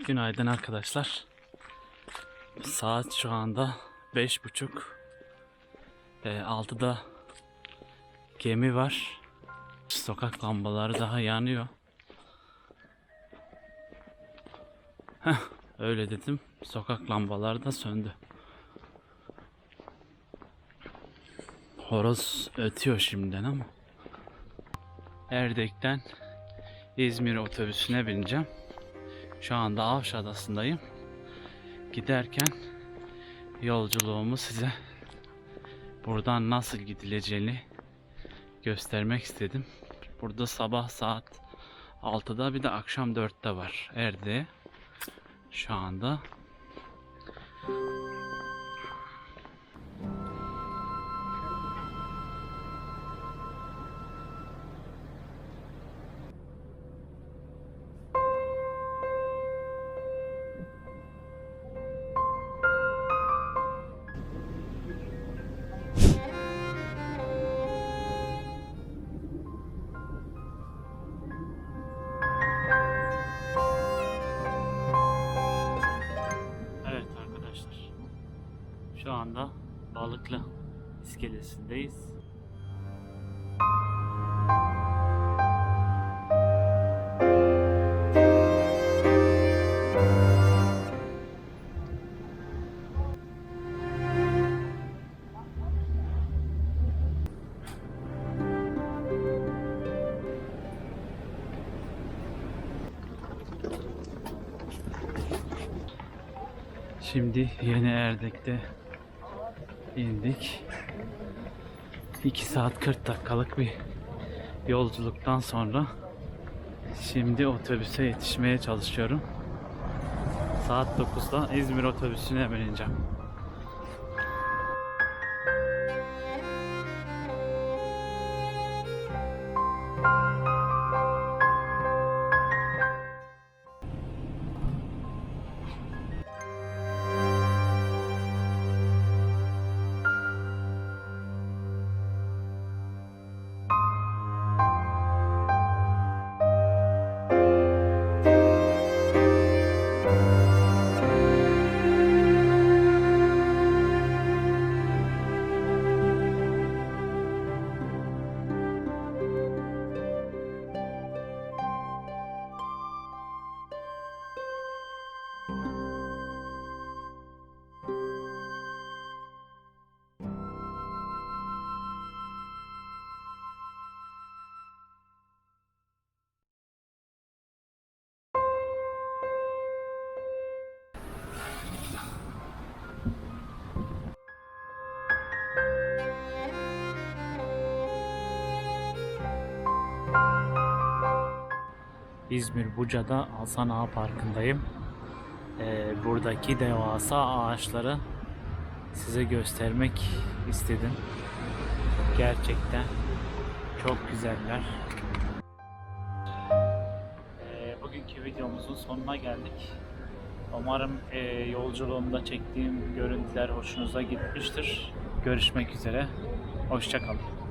Günaydın arkadaşlar. Saat şu anda beş buçuk. E, altıda gemi var. Sokak lambaları daha yanıyor. Heh, öyle dedim. Sokak lambaları da söndü. Horoz ötüyor şimdiden ama. Erdek'ten İzmir otobüsüne bineceğim. Şu anda Avşa Adası'ndayım. Giderken yolculuğumu size buradan nasıl gidileceğini göstermek istedim. Burada sabah saat 6'da bir de akşam 4'te var Erdek'e. Şu anda Şu anda Balıklı iskelesindeyiz. Şimdi Yeni Erdek'te indik. 2 saat 40 dakikalık bir yolculuktan sonra şimdi otobüse yetişmeye çalışıyorum. Saat 9'da İzmir otobüsüne bineceğim. İzmir Buca'da Hasan Ağa Parkı'ndayım. Ee, buradaki devasa ağaçları size göstermek istedim. Gerçekten çok güzeller. Ee, bugünkü videomuzun sonuna geldik. Umarım e, yolculuğumda çektiğim görüntüler hoşunuza gitmiştir. Görüşmek üzere. Hoşçakalın.